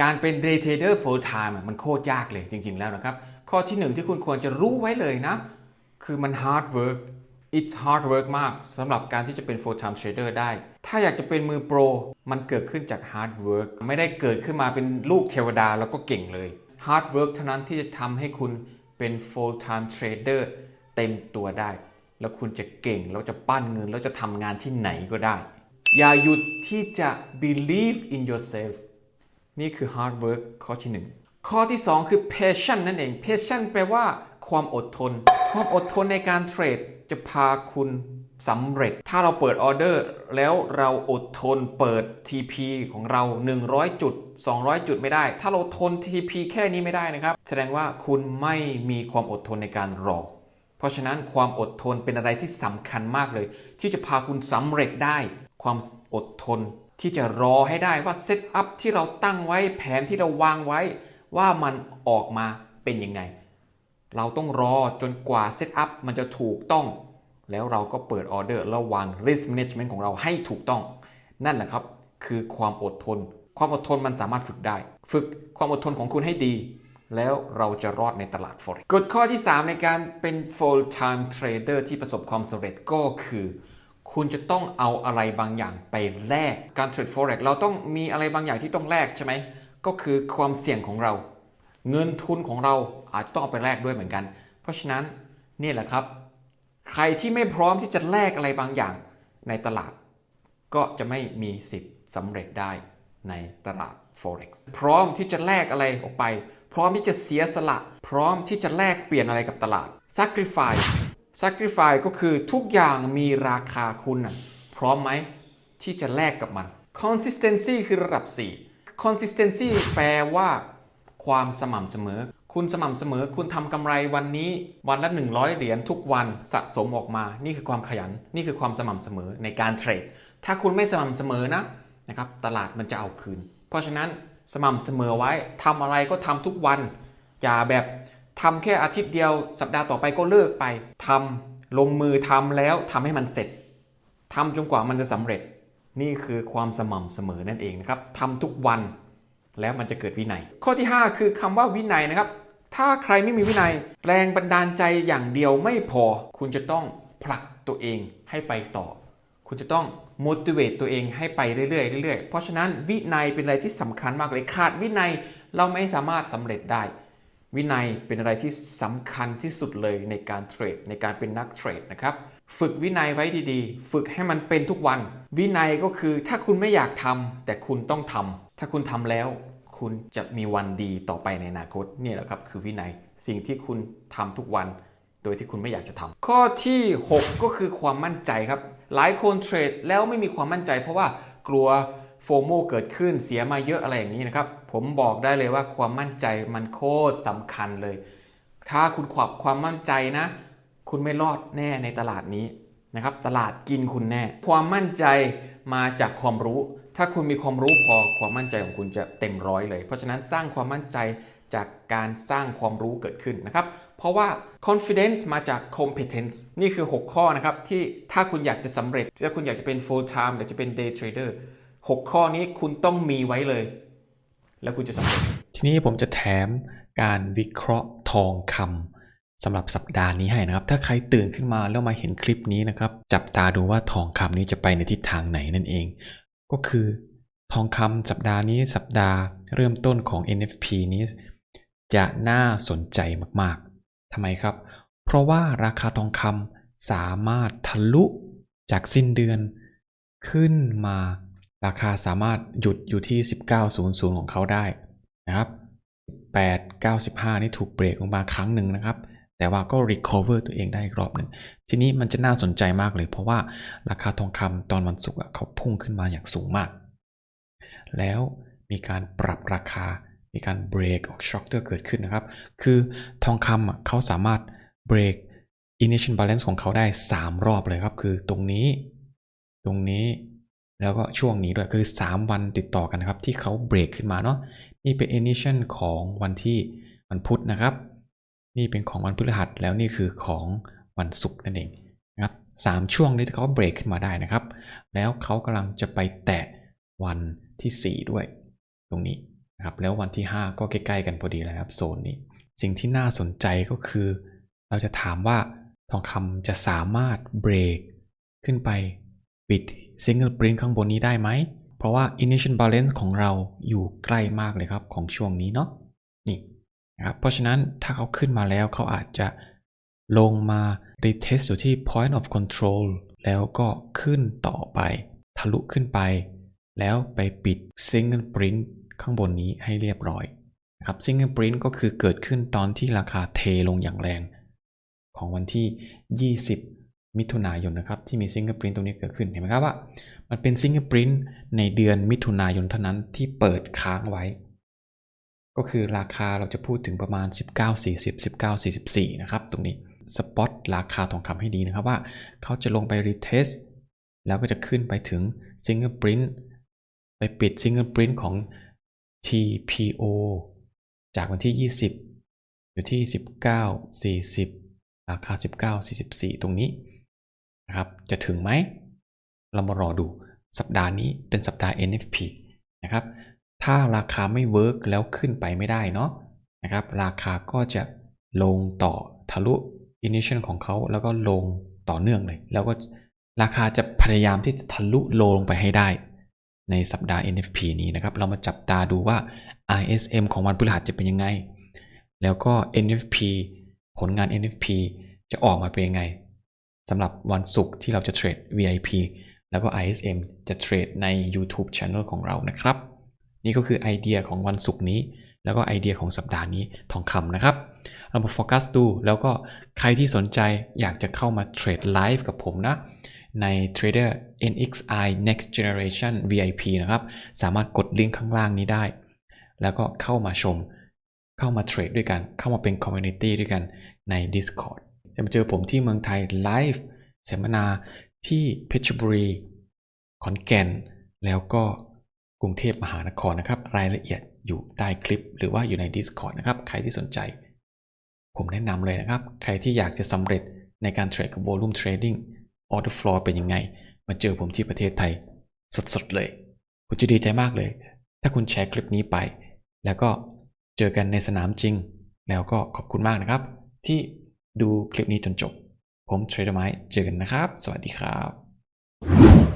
การเป็น day trader full time มันโคตรยากเลยจริงๆแล้วนะครับ ข้อที่หนึ่งที่คุณควรจะรู้ไว้เลยนะ คือมัน hard work it's hard work มากสำหรับการที่จะเป็น full time trader ได้ ถ้าอยากจะเป็นมือโปร มันเกิดขึ้นจาก hard work ไม่ได้เกิดขึ้นมาเป็นลูกเทวดาแล้วก็เก่งเลย hard work เท่านั้นที่จะทำให้คุณเป็น full time trader เต็มตัวได้ แล้วคุณจะเก่ง แล้วจะปั้นเงิน แล้วจะทำงานที่ไหนก็ได้ อย่าหยุดที่จะ believe in yourself นี่คือ hard work ข้อที่หนึ่งข้อที่สองคือ passion นั่นเอง passion แปลว่าความอดทน ความอดทนในการเทรดจะพาคุณสำเร็จ ถ้าเราเปิดออเดอร์แล้วเราอดทนเปิด TP ของเรา 100 จุด 200 จุดไม่ได้ ถ้าเราทน TP แค่นี้ไม่ได้นะครับ แสดงว่าคุณไม่มีความอดทนในการรอ เพราะฉะนั้นความอดทนเป็นอะไรที่สำคัญมากเลย ที่จะพาคุณสำเร็จได้ ความอดทน ที่จะรอให้ได้ว่าเซตอัพที่เราตั้งไว้แผนที่เราวางไว้ว่ามันออกมาเป็นยังไง เราต้องรอจนกว่าเซตอัพมันจะถูกต้อง แล้วเราก็เปิดออเดอร์แล้ววาง risk management ของเราให้ถูกต้อง นั่นแหละครับ คือความอดทน ความอดทนมันสามารถฝึกได้ ฝึกความอดทนของคุณให้ดี แล้วเราจะรอดในตลาด forex กฎข้อที่ 3 ในการเป็น full time trader ที่ประสบความสำเร็จก็คือ คุณจะต้องเอาอะไรบางอย่างไปแลกการเทรด forex เราต้องมีอะไรบางอย่างที่ต้องแลกใช่ไหมก็คือความเสี่ยงของเรา เงินทุนของเราอาจจะต้องเอาไปแลกด้วยเหมือนกัน เพราะฉะนั้นนี่แหละครับ ใครที่ไม่พร้อมที่จะแลกอะไรบางอย่างในตลาด ก็จะไม่มีสิทธิ์สำเร็จได้ในตลาด forex พร้อมที่จะแลกอะไรออกไป พร้อมที่จะเสียสละ พร้อมที่จะแลกเปลี่ยนอะไรกับตลาด sacrifice sacrifice ก็คือทุกอย่างมีราคาคุณนะพร้อมไหมที่จะแลกกับมัน consistency คือระดับ 4 consistency แปลว่าความสม่ำเสมอ คุณสม่ำเสมอ คุณทำกำไรวันนี้วันละ 100 เหรียญทุกวันสะสมออกมา นี่คือความขยัน นี่คือความสม่ำเสมอในการเทรด ถ้าคุณไม่สม่ำเสมอนะนะครับตลาดมันจะเอาคืน เพราะฉะนั้นสม่ำเสมอไว้ทำอะไรก็ทำทุกวัน อย่าแบบ ทำแค่อาทิตย์เดียวสัปดาห์ต่อไปก็เลิกไปทำลงมือทำแล้วทำให้มันเสร็จทำจนกว่ามันจะสำเร็จ นี่คือความสม่ำเสมอนั่นเองนะครับทำทุกวันแล้วมันจะเกิดวินัย ข้อที่ 5 คือคำว่าวินัยนะครับ ถ้าใครไม่มีวินัย แรงบันดาลใจอย่างเดียวไม่พอ คุณจะต้องผลักตัวเองให้ไปต่อ คุณจะต้อง motivate ตัวเองให้ไปเรื่อยๆเรื่อยๆเพราะฉะนั้นวินัยเป็นอะไรที่สำคัญมากเลยขาดวินัยเราไม่สามารถสำเร็จได้ วินัยเป็นอะไรที่สำคัญที่สุดเลยในการเทรดในการเป็นนักเทรดนะครับ ฝึกวินัยไว้ดีๆ ฝึกให้มันเป็นทุกวัน วินัยก็คือถ้าคุณไม่อยากทำแต่คุณต้องทำถ้าคุณทำแล้ว คุณจะมีวันดีต่อไปในอนาคตนี่แหละครับคือวินัยสิ่งที่คุณทำทุกวัน โดยที่คุณไม่อยากจะทำข้อที่ 6 ก็คือความมั่นใจครับ หลายคนเทรดแล้วไม่มีความมั่นใจ เพราะว่ากลัว ฟโมเกิดขึ้นเสียมาเยอะอะไรอย่างนี้นะครับ ผมบอกได้เลยว่าความมั่นใจมันโคตรสำคัญเลย ถ้าคุณขวับความมั่นใจนะ คุณไม่รอดแน่ในตลาดนี้นะครับ ตลาดกินคุณแน่ ความมั่นใจมาจากความรู้ ถ้าคุณมีความรู้พอความมั่นใจของคุณจะเต็มร้อยเลย เพราะฉะนั้นสร้างความมั่นใจจากการสร้างความรู้เกิดขึ้นนะครับ เพราะว่า confidence มาจาก competence นี่คือ 6 ข้อนะครับที่ถ้าคุณอยากจะสำเร็จถ้าคุณอยากจะเป็น full time อยากจะเป็น day trader 6 ข้อนี้คุณต้องมีไว้เลย แล้วคุณจะสำเร็จทีนี้ผมจะแถมการวิเคราะห์ทองคำสำหรับสัปดาห์นี้ให้นะครับ ถ้าใครตื่นขึ้นมาแล้วมาเห็นคลิปนี้นะครับ จับตาดูว่าทองคำนี้จะไปในทิศทางไหนนั่นเอง ก็คือทองคำสัปดาห์นี้สัปดาห์เริ่มต้นของ NFP นี้ จะน่าสนใจมากๆทำไมครับ เพราะว่าราคาทองคำสามารถทะลุจากสิ้นเดือน ขึ้นมา ราคาสามารถหยุดอยู่ที่ 19.00 ของเขาได้นะครับ895 นี่ถูกเบรกลงมาครั้งหนึ่งนะครับ แต่ว่าก็ recover ตัวเองได้อีกรอบหนึ่ง ทีนี้มันจะน่าสนใจมากเลย เพราะว่าราคาทองคำตอนวันศุกร์เขาพุ่งขึ้นมาอย่างสูงมาก แล้วมีการปรับราคา มีการเบรกออกช็อคเตอร์เกิดขึ้นนะครับ คือทองคำเขาสามารถเบรก initial balance ของเขาได้ 3 รอบเลยครับ คือตรงนี้ ตรงนี้ แล้วก็ช่วงนี้ด้วยคือ 3 วันติดต่อกันนะครับ ที่เขาเบรกขึ้นมาเนาะนี่เป็น initial ของวันที่วันพุธนะครับ นี่เป็นของวันพฤหัสแล้วนี่คือของวันศุกร์นั่นเองนะครับสามช่วงนี้ที่เขาเบรกขึ้นมาได้นะครับ แล้วเขากำลังจะไปแตะวันที่ 4 ด้วย ตรงนี้นะครับแล้ววันที่ 5 ก็ใกล้ๆกันพอดีแล้วครับโซนนี้ สิ่งที่น่าสนใจก็คือ เราจะถามว่าทองคำจะสามารถเบรกขึ้นไปปิด ซิงเกิลปรินข้างบนนี้ได้ไหม เพราะว่า initial balance ของเราอยู่ใกล้มากเลยครับของช่วงนี้เนาะ นี่นะครับ เพราะฉะนั้นถ้าเขาขึ้นมาแล้วเขาอาจจะลงมา retest อยู่ที่ point of control แล้วก็ขึ้นต่อไป ทะลุขึ้นไป แล้วไปปิด single print ข้างบนนี้ให้เรียบร้อยครับ single print ก็คือเกิดขึ้นตอนที่ราคาเทลงอย่างแรง ของวันที่ 20 มิถุนายนนะครับที่มี single print ตรงนี้เกิดขึ้นเห็นไหมครับว่า มันเป็น single print ในเดือนมิถุนายนเท่านั้นที่เปิดค้างไว้ ก็คือราคาเราจะพูดถึงประมาณ 1940 1944 นะครับ ตรงนี้สปอตราคาทองคำให้ดีนะครับว่าเขาจะลงไป retest แล้วก็จะขึ้นไปถึง single print ไปปิด single print ของ TPO จากวันที่ 20 อยู่ที่ 19 40 ราคา 19 44 ตรงนี้ นะครับจะถึงไหมเรามารอดูสัปดาห์นี้เป็นสัปดาห์ NFP นะครับถ้าราคาไม่เวิร์กแล้วขึ้นไปไม่ได้เนาะนะครับราคาก็จะลงต่อทะลุ initial ของเขาแล้วก็ลงต่อเนื่องเลย แล้วก็ราคาจะพยายามที่จะทะลุโลลงไปให้ได้ ในสัปดาห์ NFP นี้นะครับ เรามาจับตาดูว่า ISM ของวันพฤหัสจะเป็นยังไง แล้วก็ NFP ผลงาน NFP จะออกมาเป็นยังไง สำหรับวันศุกร์ที่เราจะเทรด VIP แล้วก็ ISM จะเทรดใน YouTube Channel ของเรานะครับ นี่ก็คือไอเดียของวันศุกร์นี้ แล้วก็ไอเดียของสัปดาห์นี้ทองคำนะครับ เรามาโฟกัสดู แล้วก็ใครที่สนใจอยากจะเข้ามาเทรดไลฟ์กับผมนะ ใน Trader NXI Next Generation VIP นะครับ สามารถกดลิงก์ข้างล่างนี้ได้ แล้วก็เข้ามาชม เข้ามาเทรดด้วยกัน เข้ามาเป็นคอมมูนิตี้ด้วยกันใน Discord จะมาเจอผมที่เมืองไทยไลฟ์เสมนาที่เพชรบุรี ขอนแก่น แล้วก็กรุงเทพมหานครนะครับ รายละเอียดอยู่ใต้คลิป หรือว่าอยู่ใน Discord นะครับ ใครที่สนใจ ผมแนะนำเลยนะครับ ใครที่อยากจะสำเร็จในการเทรดกับ Volume Trading Order Flow เป็นยังไง มาเจอผมที่ประเทศไทย สดๆเลยผมจะดีใจมากเลย ถ้าคุณแชร์คลิปนี้ไป แล้วก็เจอกันในสนามจริง แล้วก็ขอบคุณมากนะครับ ที่ ดูคลิปนี้จนจบ ผมเทรดไม้เจอกันนะครับ สวัสดีครับ